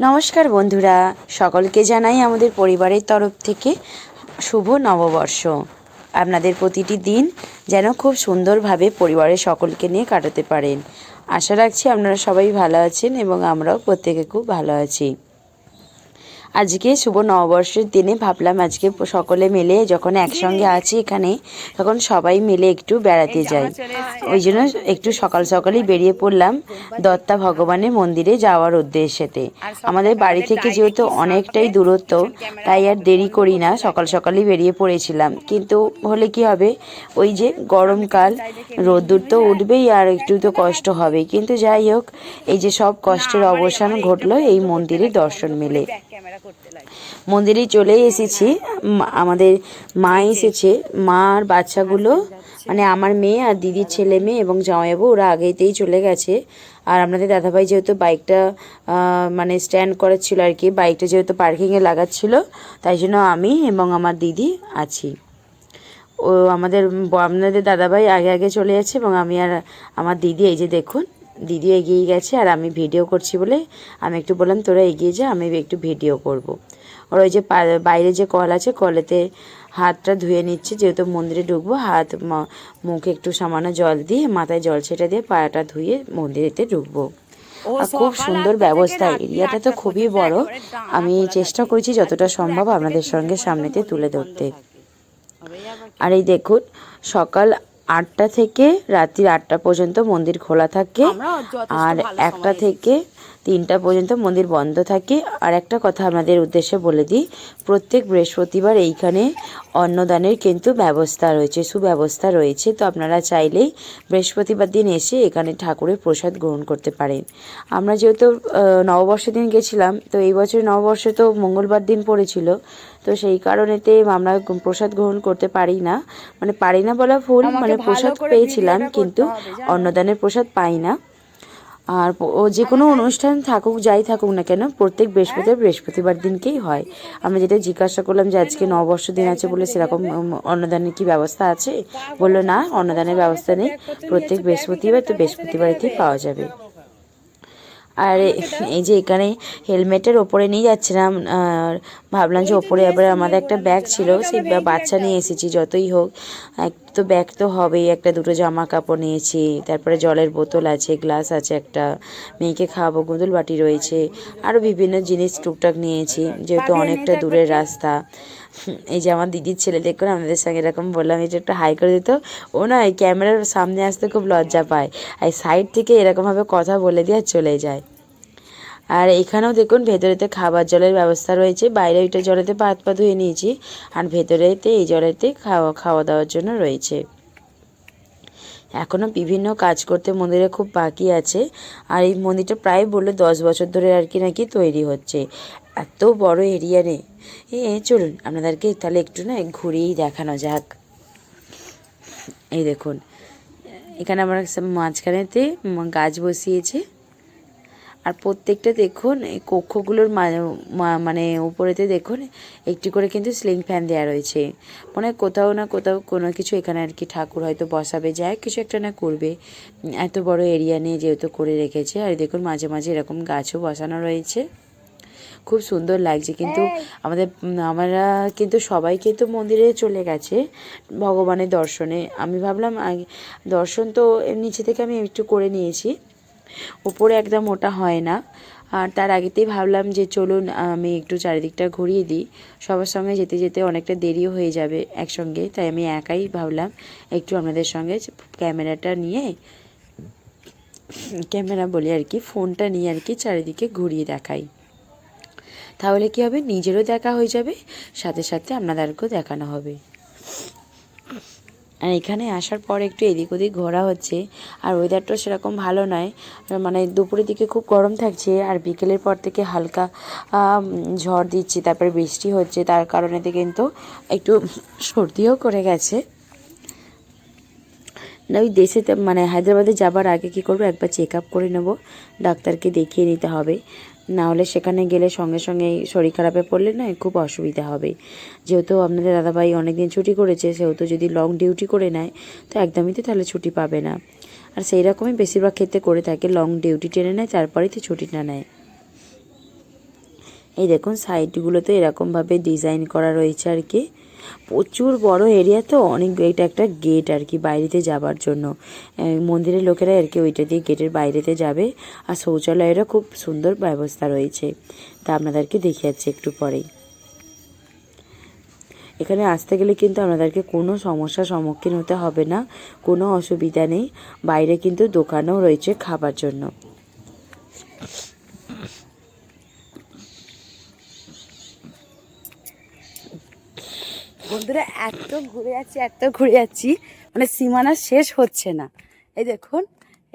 নমস্কার বন্ধুরা, সকলকে জানাই আমাদের পরিবারের তরফ থেকে শুভ নববর্ষ। আপনাদের প্রতিটি দিন যেন খুব সুন্দরভাবে পরিবারের সকলকে নিয়ে কাটাতে পারেন। আশা রাখছি আপনারা সবাই ভালো আছেন এবং আমরাও প্রত্যেকে খুব ভালো আছি। আজকে শুভ নববর্ষের দিনে ভাবলাম আজকে সকলে মিলে যখন একসঙ্গে আছি এখানে তখন সবাই মিলে একটু বেড়াতে যাই। ওই জন্য একটু সকাল সকালই বেরিয়ে পড়লাম দত্তা ভগবানের মন্দিরে যাওয়ার উদ্দেশ্যেতে। আমাদের বাড়ি থেকে যেহেতু অনেকটাই দূরত্ব তাই আর দেরি করি না সকাল সকালই বেরিয়ে পড়েছিলাম। কিন্তু হলে কি হবে? ওই যে গরমকাল রোদ্দুর তো উঠবেই আর একটু তো কষ্ট হবে। কিন্তু যাই হোক এই যে সব কষ্টের অবসান ঘটলো এই মন্দিরে দর্শন মেলে। মন্দিরে চলে এসেছি। আমাদের মা এসেছে। মা আর বাচ্চাগুলো মানে আমার মেয়ে আর দিদির ছেলে মেয়ে এবং জামাইবাবু, ওরা আগেতেই চলে গেছে। আর আপনাদের দাদাভাই যেহেতু বাইকটা মানে স্ট্যান্ড করাচ্ছিল আর কি, বাইকটা যেহেতু পার্কিংয়ে লাগাচ্ছিল, তাই জন্য আমি এবং আমার দিদি আছি। ও, আমাদের আপনাদের দাদাভাই আগে আগে চলে যাচ্ছে এবং আমি আর আমার দিদি, এই যে দেখুন দিদি এগিয়ে গেছে আর আমি ভিডিও করছি বলে আমি একটু বললাম তোরা এগিয়ে যা আমি একটু ভিডিও করব। ওর ওই যে বাইরে যে কল আছে কলেতে হাতটা ধুয়ে নিচ্ছে যেহেতু মন্দিরে ঢুকবো হাত মুখে একটু সামান্য জল দিয়ে মাথায় জল ছেটা দিয়ে পাটা ধুয়ে মন্দিরেতে ঢুকবো। আর খুব সুন্দর ব্যবস্থা এরিয়াটা তো খুবই বড়। আমি চেষ্টা করছি যতটা সম্ভব আপনাদের সঙ্গে সামনেতে তুলে ধরতে। আর এই দেখুন সকাল আটটা থেকে রাত্রির আটটা পর্যন্ত মন্দির খোলা থাকে। আর একটা থেকে তিনটা পর্যন্ত মন্দির বন্ধ থাকে। আর একটা কথা আমাদের উদ্দেশ্যে বলে দিই প্রত্যেক বৃহস্পতিবার এইখানে অন্নদানের কিন্তু ব্যবস্থা রয়েছে সুব্যবস্থা রয়েছে। তো আপনারা চাইলেই বৃহস্পতিবার দিন এসে এখানে ঠাকুরের প্রসাদ গ্রহণ করতে পারেন। আমরা যেহেতু নববর্ষের দিন গেছিলাম তো এই বছর নববর্ষে তো মঙ্গলবার দিন পড়েছিল। তো সেই কারণেতে আমরা প্রসাদ গ্রহণ করতে পারি না। মানে পারি না বলা ভুল মানে প্রসাদ পেয়েছিলাম কিন্তু অন্নদানের প্রসাদ পাই না। আর ও যে কোনো অনুষ্ঠান থাকুক, যাই থাকুক না কেন, প্রত্যেক বৃহস্পতিবার বৃহস্পতিবার দিনকেই হয়। আমি যেটা জিজ্ঞাসা করলাম যে আজকে নববর্ষ দিন আছে বলে সেরকম অন্নদানের কি ব্যবস্থা আছে? বলল, না, অন্নদানের ব্যবস্থা নেই। প্রত্যেক বৃহস্পতিবার তো বৃহস্পতিবারেতেই পাওয়া যাবে। আর এই যে এখানে হেলমেটের ওপরে নিয়ে যাচ্ছিলাম আর ভাবলাম যে ওপরে আবার আমাদের একটা ব্যাগ ছিল সেই বাচ্চা নিয়ে এসেছি যতই হোক। এক তো ব্যাগ তো হবেই একটা দুটো জামা কাপড় নিয়েছি তারপরে জলের বোতল আছে গ্লাস আছে একটা মেয়েকে খাওয়াবো গুঁদুল বাটি রয়েছে আরও বিভিন্ন জিনিস টুকটাক নিয়েছি যেহেতু অনেকটা দূরের রাস্তা। এই যে আমার দিদির ছেলে দেখুন আমাদের সঙ্গে এরকম বললাম এটা একটু হাই করে দিত, ও না এই ক্যামেরার সামনে আসতে খুব লজ্জা পায়, আর সাইড থেকে এরকমভাবে কথা বলে দিয়ে চলে যায়। আর এখানেও দেখুন, ভেতরেতে খাবার জলের ব্যবস্থা রয়েছে, বাইরে ওইটা জলেতে পাত পা ধুয়ে নিয়েছি, আর ভেতরেতে এই জলেতে খাওয়া খাওয়া দাওয়ার জন্য রয়েছে। এখনও বিভিন্ন কাজ করতে মন্দিরে খুব বাকি আছে। আর এই মন্দিরটা প্রায় বললে দশ বছর ধরে আর কি নাকি তৈরি হচ্ছে। এত বড় এরিয়া রে। এ, চলুন আপনাদেরকে তাহলে একটু না ঘুরেই দেখানো যাক। এই দেখুন, এখানে আমার মাঝখানেতে গাছ বসিয়েছে। আর প্রত্যেকটা দেখুন এই কক্ষগুলোর মানে উপরেতে দেখুন একটি করে কিন্তু স্লিং ফ্যান দেওয়া রয়েছে। মনে কোথাও না কোথাও কোনো কিছু এখানে আর কি ঠাকুর হয়তো বসাবে যায় কিছু একটা না করবে। এত বড় এরিয়া নিয়ে যেহেতু করে রেখেছে আর দেখুন মাঝে মাঝে এরকম গাছও বসানো রয়েছে। খুব সুন্দর লাগছে কিন্তু আমাদের আমরা কিন্তু সবাই কিন্তু মন্দিরে চলে গেছে ভগবানের দর্শনে। আমি ভাবলাম আগে দর্শন তো এর নিচে থেকে আমি একটু করে নিয়েছি। উপরে একদম ওটা হয় না। আর তার আগেতেই ভাবলাম যে চলুন, আমি একটু চারিদিকটা ঘুরিয়ে দিই। সবার সঙ্গে যেতে যেতে অনেকটা দেরিও হয়ে যাবে একসঙ্গে, তাই আমি একাই ভাবলাম একটু আপনাদের সঙ্গে ক্যামেরাটা নিয়ে, ক্যামেরা বলি আর কি, ফোনটা নিয়ে আর কি চারিদিকে ঘুরিয়ে দেখাই। তাহলে কি হবে? নিজেরও দেখা হয়ে যাবে, সাথে সাথে আপনাদেরকেও দেখানো হবে। আর এখানে আসার পর একটু এদিক ওদিক ঘোরা হচ্ছে। আর ওয়েদারটাও সেরকম ভালো নয়। মানে দুপুরের দিকে খুব গরম থাকছে আর বিকেলের পর থেকে হালকা ঝড় দিচ্ছে, তারপরে বৃষ্টি হচ্ছে, তার কারণেতে কিন্তু একটু সর্দিও করে গেছে। না, ওই দেশে মানে হায়দ্রাবাদে যাবার আগে কি করব? একবার চেক আপ করে নেব। ডাক্তারকে দেখিয়ে নিতে হবে। না হলে সেখানে গেলে সঙ্গে সঙ্গে শরীর খারাপে পড়লে না খুব অসুবিধা হবে। যেহেতু আপনাদের দাদাভাই অনেকদিন ছুটি করেছে, সেহেতু যদি লং ডিউটি করে নেয়, তো একদমই তো তাহলে ছুটি পাবে না। আর সেই রকমই বেশিরভাগ ক্ষেত্রে করে থাকে লং ডিউটি টেনে নেয়, তারপরেই তো ছুটিটা নেয়। এই দেখুন সাইডগুলোতে এরকমভাবে ডিজাইন করা রয়েছে আর কি। প্রচুর বড় এরিয়া তো, অনেক এটা একটা গেট আর কি বাইরেতে যাবার জন্য। মন্দিরের লোকেরা আর কি ওইটা দিয়ে গেটের বাইরেতে যাবে। আর শৌচালয়েরও খুব সুন্দর ব্যবস্থা রয়েছে। তা আপনাদেরকে দেখিয়ে যাচ্ছে একটু পরেই। এখানে আসতে গেলে কিন্তু আপনাদেরকে কোনো সমস্যার সম্মুখীন হতে হবে না, কোনো অসুবিধা নেই। বাইরে কিন্তু দোকানও রয়েছে খাবার জন্য। বন্ধুরা এত ঘুরে যাচ্ছি এত ঘুরে যাচ্ছি মানে সীমানা শেষ হচ্ছে না। এই দেখুন,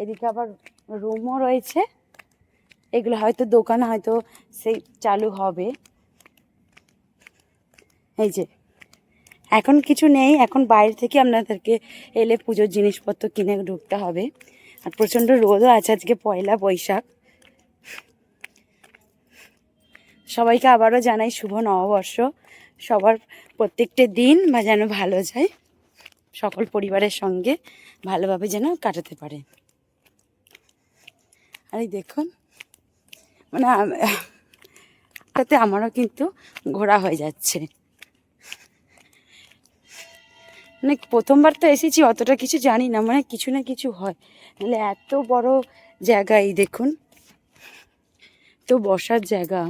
এদিকে আবার রুমও রয়েছে। এগুলো হয়তো দোকান, হয়তো সেই চালু হবে। এই যে, এখন কিছু নেই, এখন বাইরে থেকে আপনাদেরকে এলে পুজোর জিনিসপত্র কিনে ঢুকতে হবে। আর প্রচণ্ড রোদও আছে, আজকে পয়লা বৈশাখ। সবাইকে আবারও জানাই শুভ নববর্ষ। সবার প্রত্যেকটা দিন বা যেন ভালো যায়, সকল পরিবারের সঙ্গে ভালোভাবে যেন কাটাতে পারে। আর এই দেখুন মানে তাতে আমারও কিন্তু ঘোরা হয়ে যাচ্ছে। মানে প্রথমবার তো এসেছি, অতটা কিছু জানি না মানে কিছু না কিছু হয়। নাহলে এত বড় জায়গা এই দেখুন, তো বসার জায়গা।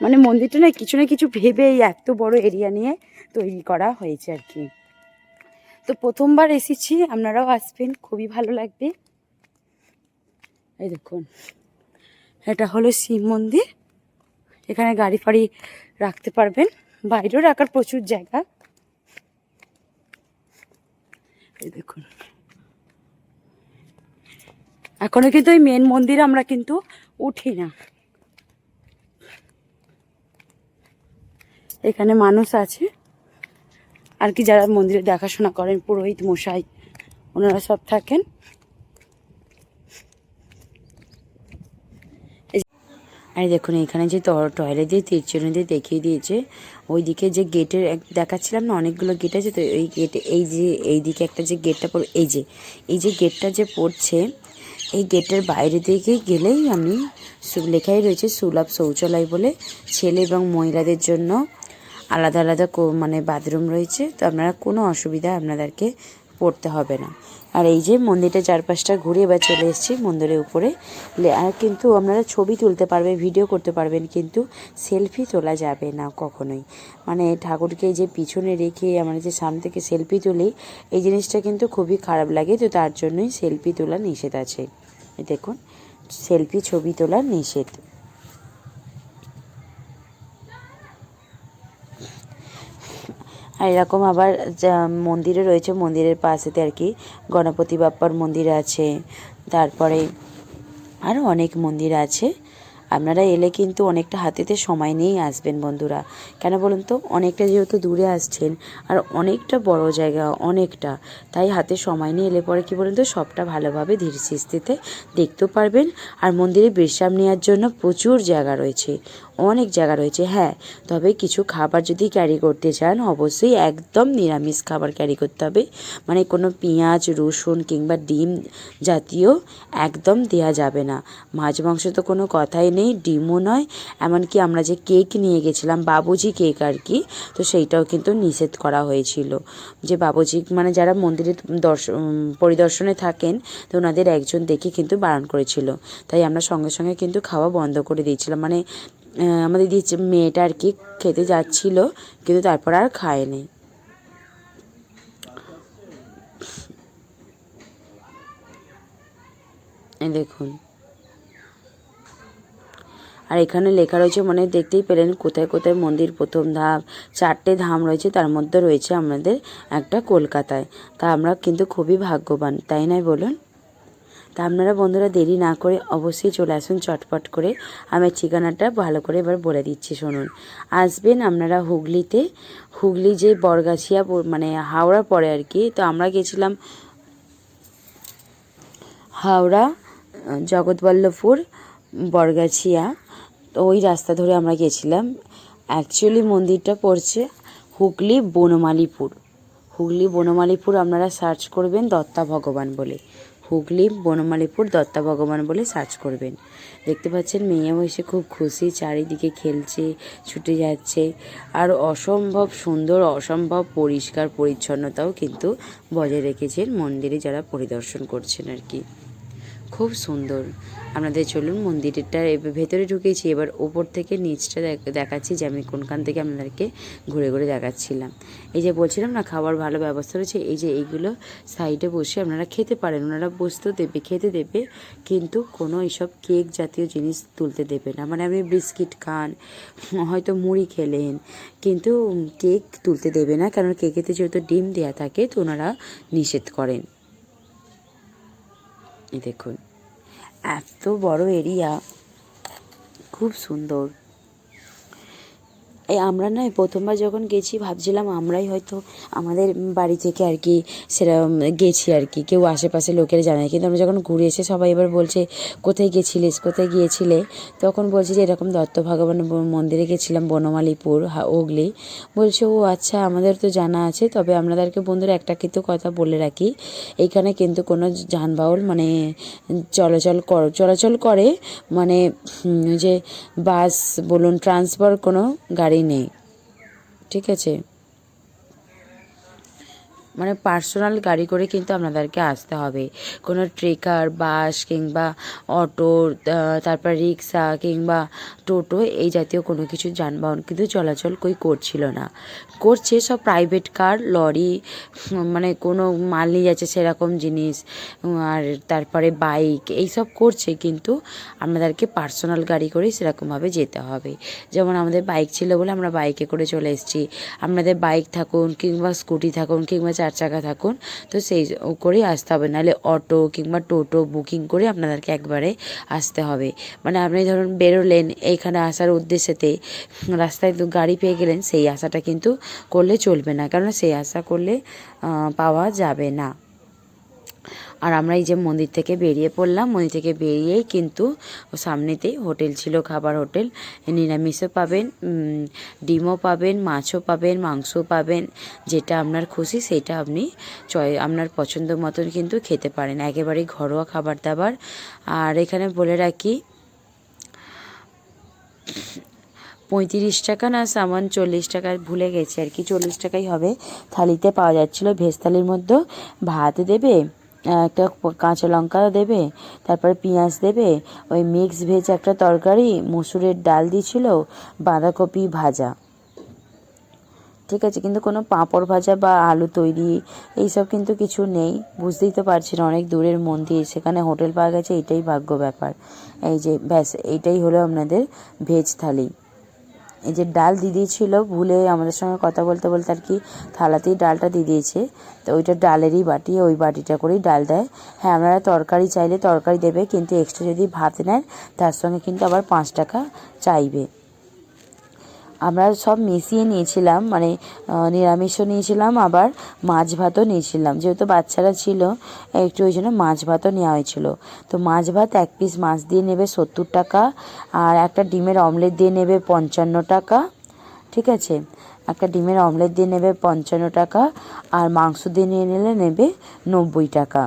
মানে মন্দিরটা না কিছু না কিছু ভেবে এই এত বড় এরিয়া নিয়ে তৈরি করা হয়েছে আর কি। তো প্রথমবার এসেছি, আপনারাও আসবেন, খুবই ভালো লাগবে। এই দেখুন, এটা হলো শিব মন্দির। এখানে গাড়ি ফাড়ি রাখতে পারবেন, বাইরেও রাখার প্রচুর জায়গা। এই দেখুন। এখনও কিন্তু ওই মেন মন্দিরে আমরা কিন্তু উঠি না এখানে মানুষ আছে। আর কি যারা মন্দিরে দেখাশোনা করেন, পুরোহিত মশাই, ওনারা সব থাকেন। আর দেখুন, এখানে যে টয়লেট দিয়ে তিরচুনি দিয়ে দেখিয়ে দিয়েছে, ওইদিকে যে গেটের দেখাচ্ছিলাম না, অনেকগুলো গেট আছে, তো এই গেটে, এই যে এই দিকে একটা যে গেটটা পড়ে, এই যে এই যে গেটটা যে পড়ছে, এই গেটের বাইরে দিকে গেলেই আমি লেখাই রয়েছে সুলভ শৌচালয় বলে, ছেলে এবং মহিলাদের জন্য আলাদা আলাদা মানে বাথরুম রয়েছে, তো আপনারা কোনো অসুবিধা আপনাদেরকে পড়তে হবে না। আর এই যে মন্দিরটা চারপাশটা ঘুরে এবার চলে এসেছি মন্দিরের উপরে। আর কিন্তু আপনারা ছবি তুলতে পারবে, ভিডিও করতে পারবেন, কিন্তু সেলফি তোলা যাবে না কখনোই। মানে ঠাকুরকে যে পিছনে রেখে আমরা যে সামনে থেকে সেলফি তুলি, এই জিনিসটা কিন্তু খুবই খারাপ লাগে, তো তার জন্যই সেলফি তোলা নিষেধ আছে। দেখুন, সেলফি, ছবি তোলা নিষেধ। আর এরকম আবার মন্দিরে রয়েছে, মন্দিরের পাশেতে আর কি গণপতি বাপ্পার মন্দির আছে। তারপরে আরও অনেক মন্দির আছে। আপনারা এলে কিন্তু অনেকটা হাতেতে সময় নিয়েই আসবেন বন্ধুরা। কেন বলুন তো? অনেকটা যেহেতু দূরে আসছেন আর অনেকটা বড় জায়গা, অনেকটা। তাই হাতে সময় নিয়ে এলে পরে কি বলুন তো? সবটা ভালোভাবে ধীর সিস্তিতে দেখতেও পারবেন। আর মন্দিরে বিশ্রাম নেওয়ার জন্য প্রচুর জায়গা রয়েছে। অনেক জায়গা রয়েছে হ্যাঁ। তবে কিছু খাবার যদি ক্যারি করতে চান, অবশ্যই একদম নিরামিষ খাবার ক্যারি করতে হবে। মানে কোনো পেঁয়াজ, রসুন কিংবা ডিম জাতীয় একদম দেওয়া যাবে না। মাছ মাংস তো কোনো কথাই নেই, ডিমও নয়। এমনকি আমরা যে কেক নিয়ে গেছিলাম, বাবুজি কেক আর কি, তো সেইটাও কিন্তু নিষেধ করা হয়েছিল। যে বাবুজি মানে যারা মন্দিরে দর্শন পরিদর্শনে থাকেন, তো ওনাদের একজন দেখে কিন্তু বারণ করেছিল। তাই আমরা সঙ্গে সঙ্গে কিন্তু খাওয়া বন্ধ করে দিয়েছিলাম। মানে আমাদের দিচ্ছে মেয়েটা আর কি খেতে যাচ্ছিল, কিন্তু তারপর আর খায়নি। দেখুন। আর এখানে লেখা রয়েছে মানে দেখতেই পেলেন কোথায় কোথায় মন্দির, প্রথম ধাপ, চারটে ধাম রয়েছে, তার মধ্যে রয়েছে আমাদের একটা কলকাতায়। তা আমরা কিন্তু খুবই ভাগ্যবান, তাই নয় বলুন? তা আপনারা বন্ধুরা দেরি না করে অবশ্যই চলে আসুন চটপট করে। আমার ঠিকানাটা ভালো করে এবার বলে দিচ্ছি, শুনুন। আসবেন আপনারা হুগলিতে। হুগলি যে বরগাছিয়া মানে হাওড়া পরে আর কি। তো আমরা গেছিলাম হাওড়া, জগৎবল্লভপুর, বরগাছিয়া। তো ওই রাস্তা ধরে আমরা গেছিলাম। অ্যাকচুয়ালি মন্দিরটা পড়ছে হুগলি বনমালীপুর। হুগলি বনমালীপুর আপনারা সার্চ করবেন দত্তা ভগবান বলে। হুগলি, বনমালীপুর, দত্তা ভগবান বলে সার্চ করবেন। দেখতে পাচ্ছেন মেয়েও এসে খুব খুশি, চারিদিকে খেলছে, ছুটে যাচ্ছে। আর অসম্ভব সুন্দর, অসম্ভব পরিষ্কার, পরিচ্ছন্নতাও কিন্তু বজায় রেখেছেন মন্দিরে যারা পরিদর্শন করছেন আর কি। খুব সুন্দর। আপনাদের চলুন মন্দিরটা ভেতরে ঢুকেছি, এবার ওপর থেকে নিচটা দেখাচ্ছি যে আমি কোনখান থেকে আপনাদেরকে ঘুরে ঘুরে দেখাচ্ছিলাম। এই যে বলছিলাম না খাবার ভালো ব্যবস্থা রয়েছে, এই যে এইগুলো সাইডে বসে আপনারা খেতে পারেন, ওনারা বসতেও দেবে, খেতে দেবে, কিন্তু কোনো এইসব কেক জাতীয় জিনিস তুলতে দেবে না। মানে আপনি বিস্কিট খান, হয়তো মুড়ি খেলেন, কিন্তু কেক তুলতে দেবে না, কারণ কেকেতে যেহেতু ডিম দেওয়া থাকে, তো ওনারা নিষেধ করেন। দেখুন। এত বড় এরিয়া খুব সুন্দর। আমরা নয় প্রথমবার যখন গেছি, ভাবছিলাম আমরাই হয়তো আমাদের বাড়ি থেকে আর কি সেরকম গেছি আর কি। কেউ আশেপাশে লোকেরা জানায় কিন্তু আমরা যখন ঘুরে এসে সবাই এবার বলছে, কোথায় গেছিলিস? কোথায় গিয়েছিলে? তখন বলছি যে, এরকম দত্ত ভগবান মন্দিরে গেছিলাম, বনমালীপুর হুগলি। বলছে, ও আচ্ছা আমাদের তো জানা আছে। তবে আপনাদেরকে বন্ধুরা একটা কিন্তু কথা বলে রাখি। এইখানে কিন্তু কোনো যানবাহন মানে চলাচল কর, চলাচল করে মানে যে বাস বলুন, ট্রান্সফার কোনো গাড়ি নেই। ঠিক আছে? মানে পার্সোনাল গাড়ি করে কিন্তু আপনাদেরকে আসতে হবে। কোনো ট্রেকার, বাস কিংবা অটো তারপর রিক্সা কিংবা টোটো এই জাতীয় কোনো কিছু যানবাহন কিন্তু চলাচল কই করছিল না। করছে সব প্রাইভেট কার লরি মানে কোনো মাল নিয়ে যাচ্ছে সেরকম জিনিস আর তারপরে বাইক এইসব করছে কিন্তু আপনাদেরকে পার্সোনাল গাড়ি করেই সেরকমভাবে যেতে হবে। যেমন আমাদের বাইক ছিল বলে আমরা বাইকে করে চলে এসেছি। আপনাদের বাইক থাকুন কিংবা স্কুটি থাকুন কিংবা চার চাকা থাকুন। তো সেই করেই আসতে হবে। নাহলে অটো কিংবা টোটো বুকিং করে আপনাদেরকে একবারে আসতে হবে। মানে আপনি ধরুন বেরোলেন, এইখানে আসার উদ্দেশ্যেতে রাস্তায় তো গাড়ি পেয়ে গেলেন, সেই আশাটা কিন্তু করলে চলবে না। কারণ সেই আশা করলে পাওয়া যাবে না। আর আমরা এই যে মন্দির থেকে বেরিয়ে পড়লাম, মন্দির থেকে বেরিয়েই কিন্তু সামনেতেই হোটেল ছিল, খাবার হোটেল। নিরামিষও পাবেন ডিমও পাবেন, মাছও পাবেন, মাংসও পাবেন। যেটা আপনার খুশি সেটা আপনি চয়, আপনার পছন্দ মতন কিন্তু খেতে পারেন। একেবারেই ঘরোয়া খাবার দাবার। আর এখানে বলে রাখি, পঁয়ত্রিশ টাকা না সামান চল্লিশ টাকা, ভুলে গেছি আর কি। চল্লিশ টাকাই হবে। থালিতে পাওয়া যাচ্ছিল ভেজ থালির মধ্যে। ভাত দেবে একটা কাঁচা লঙ্কা দেবে, তারপরে পেঁয়াজ দেবে, ওই মিক্স ভেজ একটা তরকারি, মসুরের ডাল দিয়েছিল, বাঁধাকপি ভাজা। ঠিক আছে, কিন্তু কোনো পাঁপড় ভাজা বা আলু তৈরি এইসব কিন্তু কিছু নেই। বুঝতেই তো পারছি না অনেক দূরের মন্দির, সেখানে হোটেল পাওয়া গেছে, এটাই ভাগ্য ব্যাপার। এই যে, ব্যাস এইটাই হলো আপনাদের ভেজ থালি। এই যে ডাল দিয়ে দিয়েছিল ভুলে আমাদের সঙ্গে কথা বলতে বলতে আর কি থালাতেই ডালটা দিয়ে দিয়েছে। তো ওইটা ডালেরই বাটি, ওই বাটিটা করেই ডাল দেয়। হ্যাঁ আপনারা তরকারি চাইলে তরকারি দেবে, কিন্তু এক্সট্রা যদি ভাত নেন, তার সঙ্গে কিন্তু আবার পাঁচ টাকা চাইবে। আমরা সব মিশিয়ে নিয়েছিলাম মানে নিরামিষও নিয়েছিলাম, আবার মাছ ভাতও নিয়েছিলাম। যেহেতু বাচ্চারা ছিল, একটু ওই জন্য মাছ ভাতও নেওয়া হয়েছিল। তো মাছ ভাত এক পিস মাছ দিয়ে নেবে সত্তর টাকা, আর একটা ডিমের অমলেট দিয়ে নেবে পঞ্চান্ন টাকা, ঠিক আছে? একটা ডিমের অমলেট দিয়ে নেবে পঞ্চান্ন টাকা, আর মাংস দিয়ে নিয়ে নিলে নেবে নব্বই টাকা।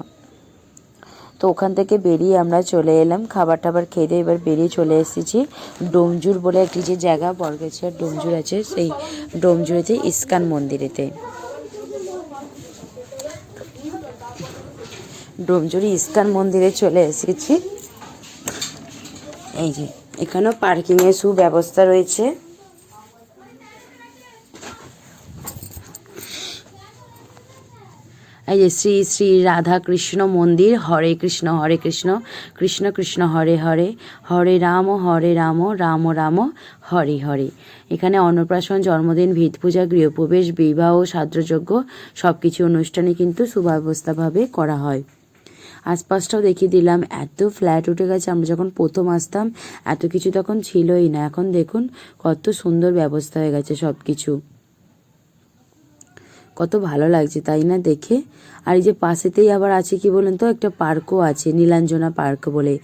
তো ওখান থেকে বেরিয়ে আমরা চলে এলাম। খাবার টাবার খেয়ে দিয়ে এবার বেরিয়ে চলে এসেছি ডোমজুর বলে একটি যে জায়গা, বরগেছিয়ার ডোমজুর আছে, সেই ডোমজুরেতে ইস্কান মন্দিরেতে। ডোমজুরি ইস্কান মন্দিরে চলে এসেছি। এই যে, এখানেও পার্কিংয়ের সুব্যবস্থা রয়েছে। এই যে শ্রী শ্রী রাধা কৃষ্ণ মন্দির, হরে কৃষ্ণ হরে কৃষ্ণ কৃষ্ণ কৃষ্ণ, হরে হরে হরে রাম হরে রাম রাম রাম, হরে হরে। এখানে অন্নপ্রাশন, জন্মদিন, ভিত পূজা, গৃহপ্রবেশ, বিবাহ সাদ্রযজ্ঞ সব কিছু অনুষ্ঠানে কিন্তু সুব্যবস্থাভাবে করা হয়। আশপাশটাও দেখিয়ে দিলাম, এত ফ্ল্যাট উঠে গেছে, আমরা যখন প্রথম আসতাম, এত কিছু তখন ছিলই না। এখন দেখুন, কত সুন্দর ব্যবস্থা হয়ে গেছে সব কিছু কত ভালো লাগছে, তাই না? দেখে। আর এই যে পাশেতেই আবার আছে কি বলেন তো? একটা পার্কও আছে, নীলাঞ্জনা পার্ক বলে।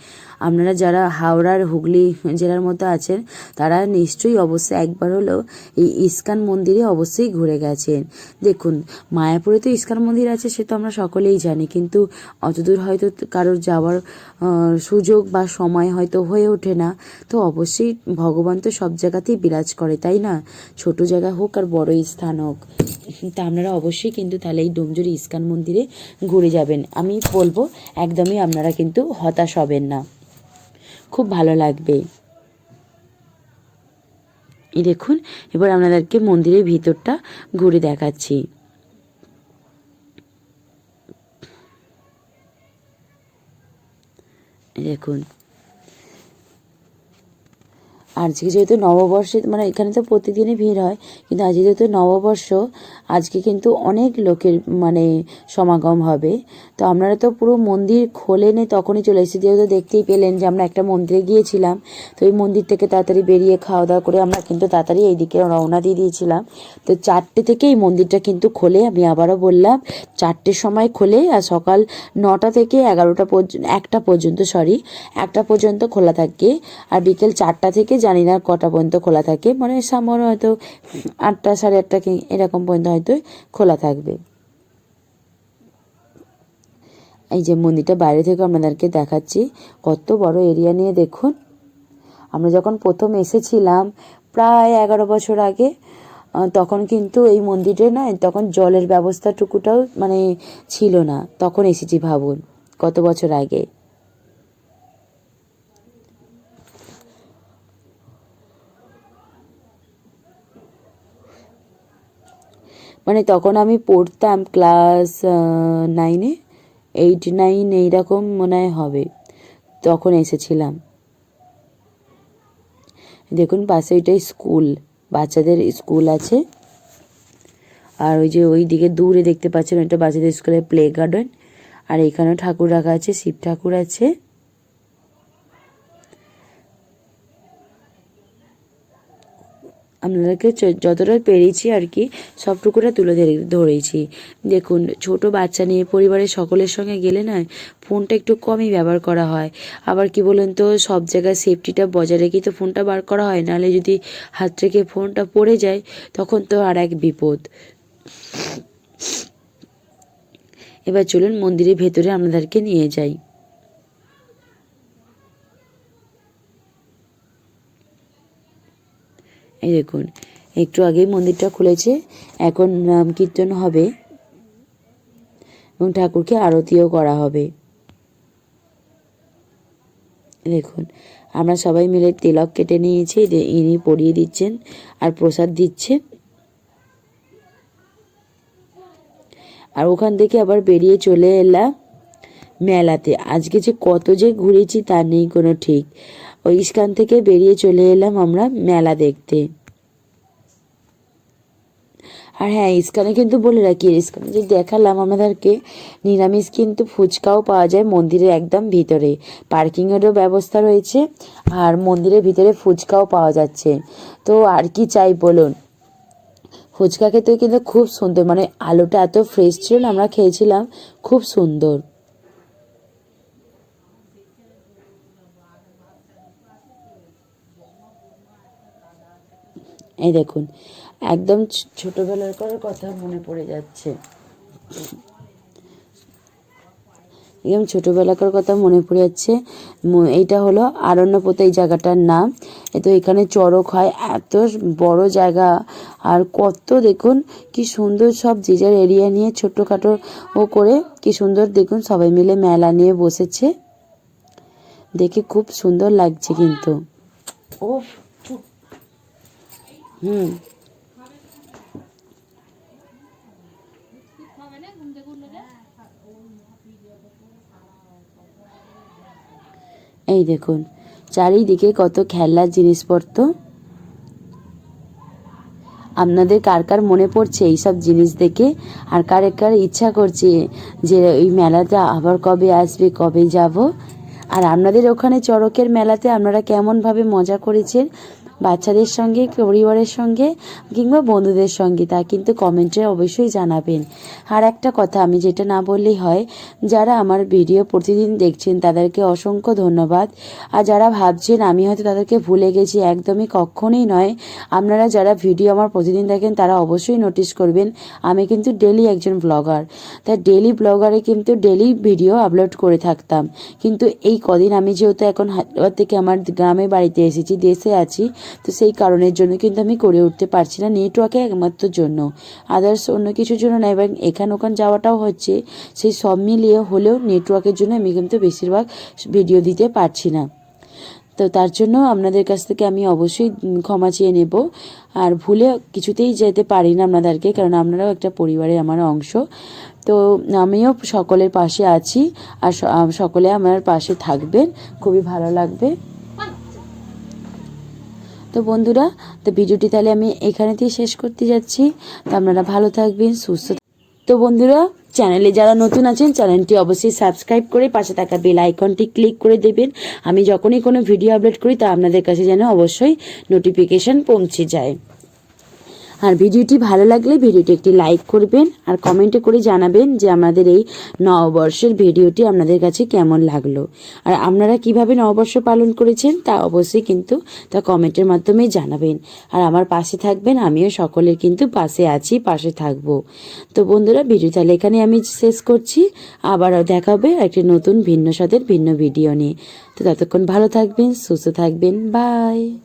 আপনারা যারা হাওড়ার হুগলি জেলার মতো আছেন, তারা নিশ্চয়ই অবশ্যই একবার হলেও এই ইস্কান মন্দিরে অবশ্যই ঘুরে গেছেন। দেখুন, মায়াপুরে তো ইস্কান মন্দির আছে, সে তো আমরা সকলেই জানি। কিন্তু অতদূর হয়তো কারোর যাওয়ার সুযোগ বা সময় হয়তো হয়ে ওঠে না। তো অবশ্যই ভগবান তো সব জায়গাতেই বিরাজ করে, তাই না? ছোট জায়গা হোক আর বড় স্থান হোক। তা আপনারা অবশ্যই কিন্তু তাহলে এই ডোমজুরি ইস্কান মন্দিরে ঘুরে যাবেন। আমি বলব, একদমই আপনারা কিন্তু হতাশ হবেন না। খুব ভালো লাগবে। এই দেখুন, এবার আপনাদেরকে মন্দিরের ভিতরটা ঘুরে দেখাচ্ছি। দেখুন আজকে যেহেতু নববর্ষে মানে এখানে তো প্রতিদিনই ভিড় হয়, কিন্তু আজকে যেহেতু নববর্ষ, আজকে কিন্তু অনেক লোকের মানে সমাগম হবে। তো আপনারা তো পুরো মন্দির খোলেনি তখনই চলে এসেছি যেহেতু দেখতেই পেলেন যে আমরা একটা মন্দিরে গিয়েছিলাম, তো ওই মন্দির থেকে তাড়াতাড়ি বেরিয়ে খাওয়া দাওয়া করে আমরা কিন্তু তাড়াতাড়ি এই এইদিকে রওনা দিয়ে দিয়েছিলাম। তো চারটে থেকে এই মন্দিরটা কিন্তু খোলে, আমি আবারও বললাম চারটের সময় খোলে, আর সকাল নটা থেকে এগারোটা পর্যন্ত, একটা পর্যন্ত সরি একটা পর্যন্ত খোলা থাকে, আর বিকেল চারটা থেকে জানি না কটা পর্যন্ত খোলা থাকে। মানে সামনে হয়তো আটটা, সাড়ে আটটা কি এরকম পর্যন্ত হয়তো খোলা থাকবে। এই যে মন্দিরটা বাইরে থেকে আপনাদেরকে দেখাচ্ছি, কত বড় এরিয়া নিয়ে দেখুন। আমরা যখন প্রথম এসেছিলাম প্রায় এগারো বছর আগে তখন কিন্তু এই মন্দিরে না, তখন জলের ব্যবস্থাটুকুটাও মানে ছিল না। তখন এসেছি ভাবুন, কত বছর আগে। মানে তখন আমি পড়তাম ক্লাস নাইনে এইট নাইন এইরকম মনে হয় হবে। তখন এসেছিলাম। দেখুন, পাশে ওইটাই স্কুল বাচ্চাদের স্কুল আছে। আর ওই যে ওই দিকে দূরে দেখতে পাচ্ছেন, ওইটা বাচ্চাদের স্কুলের প্লে গার্ডেন আর এখানেও ঠাকুর রাখা আছে, শিব ঠাকুর আছে। আপনাদেরকে যতটা পেরেছি আর কি, সবটুকুটা তুলে ধরে- ধরেছি। দেখুন, ছোট বাচ্চা নিয়ে পরিবারের সকলের সঙ্গে গেলে না ফোনটা একটু কমই ব্যবহার করা হয়। আবার কি বলেন তো, সব জায়গায় সেফটিটা বজায় রেখেই তো ফোনটা বার করা হয়। নাহলে যদি হাত থেকে ফোনটা পড়ে যায়, তখন তো আর এক বিপদ। এবার চলুন মন্দিরের ভেতরে আপনাদেরকে নিয়ে যাই। এই দেখুন, একটু আগেই মন্দিরটা খুলেছে, এখন নাম কীর্তন হবে এবং ঠাকুরকে আরতিও করা হবে। দেখুন, আমরা সবাই মিলে তিলক কেটে নিয়েছি ইনি পরিয়ে দিচ্ছেন আর প্রসাদ দিচ্ছে। আর ওখান থেকে আবার বেরিয়ে চলে এলাম। মেলাতে। আজকে যে কত যে ঘুরেছি তার নেই কোনো ঠিক। ওই ইস্কান থেকে বেরিয়ে চলে এলাম আমরা মেলা দেখতে। আর হ্যাঁ ইস্কানে কিন্তু বলে রাখি ইস্কানে যে দেখালাম আমাদেরকে, নিরামিষ কিন্তু ফুচকাও পাওয়া যায় মন্দিরের একদম ভিতরে। পার্কিংয়েরও ব্যবস্থা রয়েছে আর মন্দিরের ভিতরে ফুচকাও পাওয়া যাচ্ছে। তো আর কি চাই বলুন? ফুচকা খেতে কিন্তু খুব সুন্দর মানে আলুটা এত ফ্রেশ ছিল আমরা খেয়েছিলাম, খুব সুন্দর। এই দেখুন, একদম ছোটবেলার করার কথা মনে পড়ে যাচ্ছে। একদম ছোটোবেলাকার কথা মনে পড়ে যাচ্ছে। এইটা হলো আরণ্যপোতা এই জায়গাটার নাম। তো এখানে চড়ক হয়, এত বড় জায়গা। আর কত দেখুন, কি সুন্দর সব যে যার এরিয়া নিয়ে ছোটোখাটো ও করে, কি সুন্দর দেখুন, সবাই মিলে মেলা নিয়ে বসেছে। দেখে খুব সুন্দর লাগছে কিন্তু। ও হুম। এই দেখুন, চারিদিকে কত খেলনার জিনিসপত্র। আপনাদের কার কার মনে পড়ছে এইসব জিনিস দেখে? আর কার কার ইচ্ছা করছে যে এই মেলাটা আবার কবে আসবে, কবে যাব? আর আপনাদের ওখানে চড়কের মেলাতে আপনারা কেমনভাবে মজা করেছেন? বাচ্চাদের সঙ্গে, পরিবারের সঙ্গে কিংবা বন্ধুদের সঙ্গে তা কিন্তু কমেন্টে অবশ্যই জানাবেন। আর একটা কথা, আমি যেটা না বললেই হয়, যারা আমার ভিডিও প্রতিদিন দেখছেন তাদেরকে অসংখ্য ধন্যবাদ। আর যারা ভাবছেন আমি হয়তো তাদেরকে ভুলে গেছি, একদমই কখনোই নয়। আপনারা যারা ভিডিও আমার প্রতিদিন দেখেন তারা অবশ্যই নোটিস করবেন, আমি কিন্তু ডেলি একজন ব্লগার। তাই ডেলি ব্লগারে কিন্তু ডেলি ভিডিও আপলোড করে থাকতাম। কিন্তু এই কদিন আমি যেহেতু এখন হায়দ্রাবাদ থেকে আমার গ্রামে বাড়িতে এসেছি, দেশে আছি তো সেই কারণের জন্য কিন্তু আমি করে উঠতে পারছি না নেটওয়ার্কে একমাত্র জন্য। আদার্স অন্য কিছুর জন্য না, এবং এখান ওখান যাওয়াটাও হচ্ছে সেই সব মিলিয়ে হলেও নেটওয়ার্কের জন্য আমি কিন্তু বেশিরভাগ ভিডিও দিতে পারছি না। তো তার জন্য আপনাদের কাছ থেকে আমি অবশ্যই ক্ষমা চেয়ে নেব। আর ভুলে কিছুতেই যেতে পারি না আপনাদেরকে, কারণ আপনারাও একটা পরিবারের আমার অংশ। তো আমিও সকলের পাশে আছি, আর সকলে আমার পাশে থাকবেন। খুবই ভালো লাগবে। তো বন্ধুরা, তো ভিডিওটি তাহলে আমি এখানেতেই শেষ করতে যাচ্ছি। তো আপনারা ভালো থাকবেন, সুস্থ তো বন্ধুরা, চ্যানেলে যারা নতুন আছেন, চ্যানেলটি অবশ্যই সাবস্ক্রাইব করে পাশে থাকা বেল আইকনটি ক্লিক করে দেবেন। আমি যখনই কোনো ভিডিও আপলোড করি, তা আপনাদের কাছে যেন অবশ্যই নোটিফিকেশন পৌঁছে যায়। আর ভিডিওটি ভালো লাগলে ভিডিওটি একটি লাইক করবেন আর কমেন্টে করে জানাবেন যে আমাদের এই নববর্ষের ভিডিওটি আপনাদের কাছে কেমন লাগল। আর আপনারা কীভাবে নববর্ষ পালন করেছেন তা অবশ্যই কিন্তু তা কমেন্টের মাধ্যমে জানাবেন। আর আমার পাশে থাকবেন, আমিও সকলের কিন্তু পাশে আছি, পাশে থাকব। তো বন্ধুরা, ভিডিও তাহলে এখানে আমি শেষ করছি। আবারও দেখা হবে একটি নতুন ভিন্ন স্বাদের ভিন্ন ভিডিও নিয়ে। তো ততক্ষণ ভালো থাকবেন, সুস্থ থাকবেন বাই